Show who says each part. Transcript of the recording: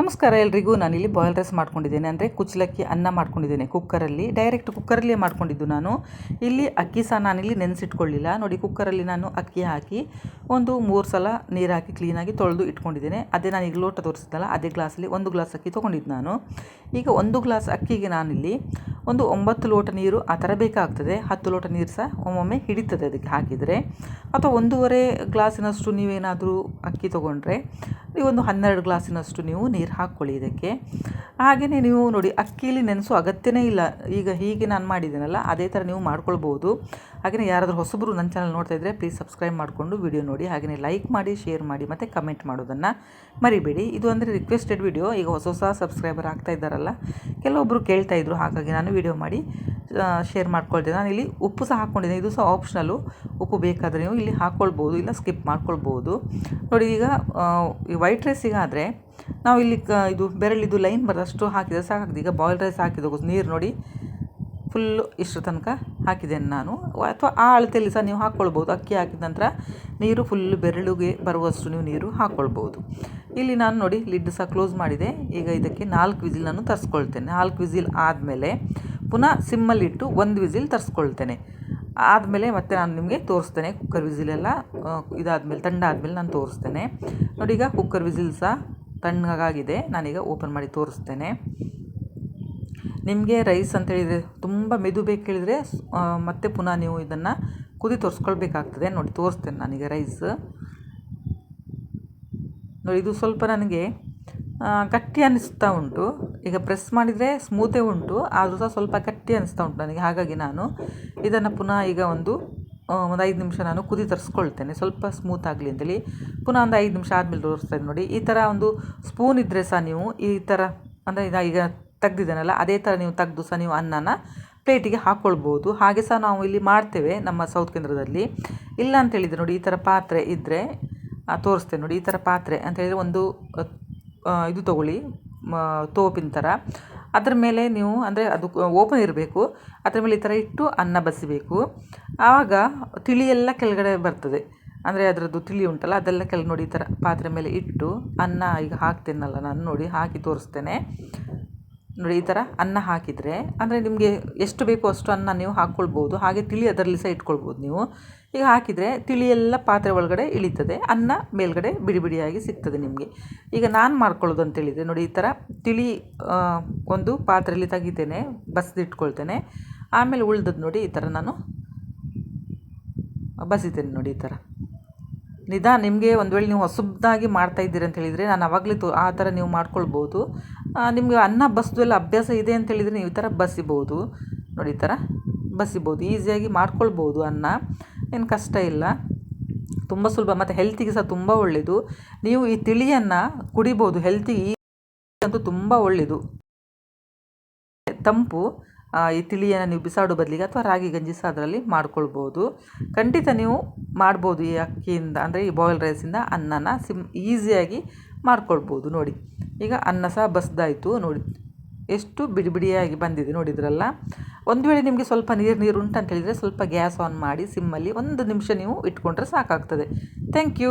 Speaker 1: ನಮಸ್ಕಾರ ಎಲ್ರಿಗೂ. ಇಲ್ಲಿ ಬಾಯ್ಲ್ ರೈಸ್ ಮಾಡ್ಕೊಂಡಿದ್ದೇನೆ. ಅಂದರೆ ಕುಚ್ಚಲಕ್ಕಿ ಅನ್ನ ಮಾಡ್ಕೊಂಡಿದ್ದೇನೆ ಕುಕ್ಕರಲ್ಲಿ. ಡೈರೆಕ್ಟ್ ಕುಕ್ಕರಲ್ಲೇ ಮಾಡ್ಕೊಂಡಿದ್ದು ನಾನು. ಇಲ್ಲಿ ಅಕ್ಕಿ ಸಹ ನಾನಿಲ್ಲಿ ನೆನೆಸಿಟ್ಕೊಳ್ಳಿಲ್ಲ. ನೋಡಿ, ಕುಕ್ಕರಲ್ಲಿ ನಾನು ಅಕ್ಕಿ ಹಾಕಿ ಒಂದು ಮೂರು ಸಲ ನೀರು ಹಾಕಿ ಕ್ಲೀನಾಗಿ ತೊಳೆದು ಇಟ್ಕೊಂಡಿದ್ದೇನೆ. ಅದೇ ನಾನು ಈಗ ಲೋಟ ತೋರಿಸಿದ್ದಲ್ಲ, ಅದೇ ಗ್ಲಾಸಲ್ಲಿ ಒಂದು ಗ್ಲಾಸ್ ಅಕ್ಕಿ ತೊಗೊಂಡಿದ್ದು ನಾನು. ಈಗ ಒಂದು ಗ್ಲಾಸ್ ಅಕ್ಕಿಗೆ ನಾನಿಲ್ಲಿ ಒಂದು ಒಂಬತ್ತು ಲೋಟ ನೀರು ಆ ಥರ ಬೇಕಾಗ್ತದೆ. ಹತ್ತು ಲೋಟ ನೀರು ಸಹ ಒಮ್ಮೊಮ್ಮೆ ಹಿಡಿತದೆ ಅದಕ್ಕೆ ಹಾಕಿದರೆ. ಅಥವಾ ಒಂದೂವರೆ ಗ್ಲಾಸಿನಷ್ಟು ನೀವೇನಾದರೂ ಅಕ್ಕಿ ತೊಗೊಂಡ್ರೆ ಒಂದು ಹನ್ನೆರಡು ಗ್ಲಾಸಿನಷ್ಟು ನೀವು ನೀರು ಹಾಕ್ಕೊಳ್ಳಿ ಇದಕ್ಕೆ. ಹಾಗೆಯೇ ನೀವು ನೋಡಿ ಅಕ್ಕಿಲಿ ನೆನೆಸೋ ಅಗತ್ಯನೇ ಇಲ್ಲ. ಈಗ ಹೀಗೆ ನಾನು ಮಾಡಿದ್ದೀನಲ್ಲ, ಅದೇ ಥರ ನೀವು ಮಾಡ್ಕೊಳ್ಬೋದು. ಹಾಗೆಯೇ ಯಾರಾದರೂ ಹೊಸಬರು ನನ್ನ ಚಾನಲ್ ನೋಡ್ತಾ ಇದ್ದರೆ ಪ್ಲೀಸ್ ಸಬ್ಸ್ಕ್ರೈಬ್ ಮಾಡಿಕೊಂಡು ವಿಡಿಯೋ ನೋಡಿ. ಹಾಗೆಯೇ ಲೈಕ್ ಮಾಡಿ ಶೇರ್ ಮಾಡಿ ಮತ್ತು ಕಮೆಂಟ್ ಮಾಡೋದನ್ನು ಮರಿಬೇಡಿ. ಇದು ಅಂದರೆ ರಿಕ್ವೆಸ್ಟೆಡ್ ವಿಡಿಯೋ ಈಗ ಹೊಸ ಹೊಸ ಸಬ್ಸ್ಕ್ರೈಬರ್ ಆಗ್ತಾ ಇದ್ದಾರಲ್ಲ ಕೆಲವೊಬ್ಬರು ಕೇಳ್ತಾ ಇದ್ರು, ಹಾಗಾಗಿ ನಾನು ವಿಡಿಯೋ ಮಾಡಿ ಶೇರ್ ಮಾಡ್ಕೊಳ್ತೇನೆ. ನಾನು ಇಲ್ಲಿ ಉಪ್ಪು ಸಹ ಹಾಕ್ಕೊಂಡಿದ್ದೆ ಇದು ಸಹ ಆಪ್ಷನಲ್ಲು ಉಪ್ಪು ಬೇಕಾದರೆ ನೀವು ಇಲ್ಲಿ ಹಾಕ್ಕೊಳ್ಬೋದು ಇಲ್ಲ ಸ್ಕಿಪ್ ಮಾಡ್ಕೊಳ್ಬೋದು. ನೋಡಿ, ಈಗ ಈ ವೈಟ್ ರೈಸಿಗಾದರೆ ನಾವು ಇಲ್ಲಿ ಕ, ಇದು ಬೆರಳಿದು ಲೈನ್ ಬರೋಷ್ಟು ಹಾಕಿದರೆ ಸಾಕಾಗ್ತದೆ. ಈಗ ಬಾಯ್ಲ್ ರೈಸ್ ಹಾಕಿದ ನೀರು ನೋಡಿ ಫುಲ್ಲು ಇಷ್ಟು ತನಕ ಹಾಕಿದ್ದೇನೆ ನಾನು. ಅಥವಾ ಆ ಅಳತೆಯಲ್ಲಿ ಸಹ ನೀವು ಹಾಕ್ಕೊಳ್ಬೋದು ಅಕ್ಕಿ ಹಾಕಿದ ನಂತರ ನೀರು ಫುಲ್ಲು ಬೆರಳುಗೆ ಬರುವಷ್ಟು ನೀವು ನೀರು ಹಾಕ್ಕೊಳ್ಬೋದು ಇಲ್ಲಿ ನಾನು ನೋಡಿ ಲಿಡ್ ಸಹ ಕ್ಲೋಸ್ ಮಾಡಿದೆ. ಈಗ ಇದಕ್ಕೆ ನಾಲ್ಕು ವಿಸಿಲ್ ನಾನು ತರಿಸ್ಕೊಳ್ತೇನೆ. ನಾಲ್ಕು ವಿಸಿಲ್ ಆದಮೇಲೆ ಪುನಃ ಸಿಮ್ಮಲ್ಲಿಟ್ಟು ಒಂದು ವಿಸಿಲ್ ತರಿಸ್ಕೊಳ್ತೇನೆ. ಆದಮೇಲೆ ಮತ್ತೆ ನಾನು ನಿಮಗೆ ತೋರಿಸ್ತೇನೆ ಕುಕ್ಕರ್ ವಿಸಿಲೆಲ್ಲ ಇದಾದಮೇಲೆ ತಣ್ಣ ಆದಮೇಲೆ ನಾನು ತೋರಿಸ್ತೇನೆ. ನೋಡಿ, ಈಗ ಕುಕ್ಕರ್ ವಿಸಿಲ್ ಸಹ ತಣ್ಣಗಾಗಿದೆ. ನಾನೀಗ ಓಪನ್ ಮಾಡಿ ತೋರಿಸ್ತೇನೆ. ನಿಮಗೆ ರೈಸ್ ಅಂತ ಹೇಳಿದರೆ ತುಂಬ ಮೆದು ಬೇಕು ಹೇಳಿದರೆ ಮತ್ತೆ ಪುನಃ ನೀವು ಇದನ್ನು ಕುದಿ ತೋರಿಸ್ಕೊಳ್ಬೇಕಾಗ್ತದೆ. ನೋಡಿ, ತೋರಿಸ್ತೇನೆ ನಾನೀಗ ರೈಸ್. ನೋಡಿ, ಇದು ಸ್ವಲ್ಪ ನನಗೆ ಗಟ್ಟಿ ಅನ್ನಿಸ್ತಾ ಉಂಟು. ಈಗ ಪ್ರೆಸ್ ಮಾಡಿದರೆ ಸ್ಮೂತೇ ಉಂಟು. ಆದರೂ ಸಹ ಸ್ವಲ್ಪ ಗಟ್ಟಿ ಅನ್ನಿಸ್ತಾ ಉಂಟು ನನಗೆ. ಹಾಗಾಗಿ ನಾನು ಇದನ್ನು ಪುನಃ ಈಗ ಒಂದು ಒಂದು ಐದು ನಿಮಿಷ ನಾನು ಕುದಿ ತರಿಸ್ಕೊಳ್ತೇನೆ. ಸ್ವಲ್ಪ ಸ್ಮೂತ್ ಆಗಲಿ ಅಂತೇಳಿ. ಪುನಃ ಒಂದು ಐದು ನಿಮಿಷ ಆದಮೇಲೆ ತೋರಿಸ್ತೇನೆ ನೋಡಿ. ಈ ಥರ ಒಂದು ಸ್ಪೂನ್ ಇದ್ದರೆ ಸಹ ನೀವು ಈ ಥರ ಅಂದರೆ ಇದು ಈಗ ತೆಗ್ದಿದ್ದೇನಲ್ಲ, ಅದೇ ಥರ ನೀವು ತೆಗೆದು ಸಹ ನೀವು ಅನ್ನನ ಪ್ಲೇಟಿಗೆ ಹಾಕ್ಕೊಳ್ಬೋದು ಹಾಗೆ ಸಹ ನಾವು ಇಲ್ಲಿ ಮಾಡ್ತೇವೆ ನಮ್ಮ ಸೌತ್ ಕೇಂದ್ರದಲ್ಲಿ ಇಲ್ಲ ಅಂತ ಹೇಳಿದರೆ ನೋಡಿ, ಈ ಥರ ಪಾತ್ರೆ ಇದ್ದರೆ ತೋರಿಸ್ತೇನೆ ನೋಡಿ, ಈ ಥರ ಪಾತ್ರೆ ಅಂತ ಹೇಳಿದರೆ ಒಂದು ಇದು ತೊಗೊಳ್ಳಿ ತೋಪಿನ ಥರ. ಅದರ ಮೇಲೆ ನೀವು, ಅಂದರೆ ಅದು ಓಪನ್ ಇರಬೇಕು. ಅದರ ಮೇಲೆ ಈ ಥರ ಇಟ್ಟು ಅನ್ನ ಬಸಿಬೇಕು. ಆವಾಗ ತಿಳಿಯೆಲ್ಲ ಕೆಳಗಡೆ ಬರ್ತದೆ. ಅಂದರೆ ಅದರದ್ದು ತಿಳಿ ಉಂಟಲ್ಲ, ಅದೆಲ್ಲ ಕೆಳಗೆ ನೋಡಿ ಈ ಥರ ಪಾತ್ರೆ ಮೇಲೆ ಇಟ್ಟು ಅನ್ನ ಈಗ ಹಾಕ್ತೇನಲ್ಲ, ನಾನು ನೋಡಿ ಹಾಕಿ ತೋರಿಸ್ತೇನೆ. ನೋಡಿ, ಈ ಥರ ಅನ್ನ ಹಾಕಿದರೆ, ಅಂದರೆ ನಿಮಗೆ ಎಷ್ಟು ಬೇಕೋ ಅಷ್ಟು ಅನ್ನ ನೀವು ಹಾಕ್ಕೊಳ್ಬೋದು ಹಾಗೆ ತಿಳಿ ಅದರಲ್ಲಿ ಸಹ ಇಟ್ಕೊಳ್ಬೋದು ನೀವು. ಈಗ ಹಾಕಿದರೆ ತಿಳಿ ಎಲ್ಲ ಪಾತ್ರೆ ಒಳಗಡೆ ಇಳಿತದೆ. ಅನ್ನ ಮೇಲ್ಗಡೆ ಬಿಡಿ ಬಿಡಿಯಾಗಿ ಸಿಗ್ತದೆ ನಿಮಗೆ. ಈಗ ನಾನು ಮಾಡ್ಕೊಳ್ಳೋದು ಅಂತೇಳಿದರೆ ನೋಡಿ, ಈ ಥರ ತಿಳಿ ಒಂದು ಪಾತ್ರೆಯಲ್ಲಿ ತೆಗಿತೇನೆ, ಬಸಿದಿಟ್ಕೊಳ್ತೇನೆ. ಆಮೇಲೆ ಉಳ್ದದ್ದು ನೋಡಿ, ಈ ಥರ ನಾನು ಬಸಿತೇನೆ ನೋಡಿ, ಈ ಥರ ನಿಧಾನ ನಿಮಗೆ ಒಂದು ವೇಳೆ ನೀವು ಹೊಸಬ್ದಾಗಿ ಮಾಡ್ತಾ ಇದ್ದೀರಿ ಅಂತ ಹೇಳಿದರೆ ನಾನು ಆವಾಗಲೇ ತೋ ಆ ಥರ ನೀವು ಮಾಡ್ಕೊಳ್ಬೋದು. ನಿಮಗೆ ಅನ್ನ ಬಸ್ದೆಲ್ಲ ಅಭ್ಯಾಸ ಇದೆ ಅಂತ ಹೇಳಿದರೆ ನೀವು ಈ ಥರ ಬಸಿಬೋದು. ನೋಡಿ ಈ ಥರ ಬಸಿಬೋದು. ಈಸಿಯಾಗಿ ಮಾಡ್ಕೊಳ್ಬೋದು ಅನ್ನ. ಏನು ಕಷ್ಟ ಇಲ್ಲ. ತುಂಬ ಸುಲಭ ಮತ್ತು ಹೆಲ್ತಿಗೆ ಸಹ ತುಂಬ ಒಳ್ಳೆಯದು. ನೀವು ಈ ತಿಳಿಯನ್ನು ಕುಡಿಬೋದು. ಹೆಲ್ತಿಗೆ ಅಂತೂ ತುಂಬ ಒಳ್ಳೆಯದು. ತಂಪು ಈ ತಿಳಿಯನ್ನು ನೀವು ಬಿಸಾಡೋ ಬದಲಿಗೆ ಅಥವಾ ರಾಗಿ ಗಂಜಿ ಸಹ ಅದರಲ್ಲಿ ಮಾಡ್ಕೊಳ್ಬೋದು. ಖಂಡಿತ ನೀವು ಮಾಡ್ಬೋದು ಈ ಅಕ್ಕಿಯಿಂದ, ಅಂದರೆ ಈ ಬಾಯ್ಲ್ ರೈಸಿಂದ ಅನ್ನನ ಸಿಮ್, ಈಸಿಯಾಗಿ ಮಾಡ್ಕೊಳ್ಬೋದು ನೋಡಿ. ಈಗ ಅನ್ನ ಸಹ ಬಸ್ದಾಯಿತು ನೋಡಿ. ಎಷ್ಟು ಬಿಡಿ ಬಿಡಿಯಾಗಿ ಬಂದಿದೆ ನೋಡಿದ್ರಲ್ಲ. ಒಂದು ವೇಳೆ ನಿಮಗೆ ಸ್ವಲ್ಪ ನೀರು ನೀರು ಅಂತ ಹೇಳಿದರೆ ಸ್ವಲ್ಪ ಗ್ಯಾಸ್ ಆನ್ ಮಾಡಿ ಸಿಮ್ಮಲ್ಲಿ ಒಂದು ನಿಮಿಷ ನೀವು ಇಟ್ಕೊಂಡ್ರೆ ಸಾಕಾಗ್ತದೆ. Thank you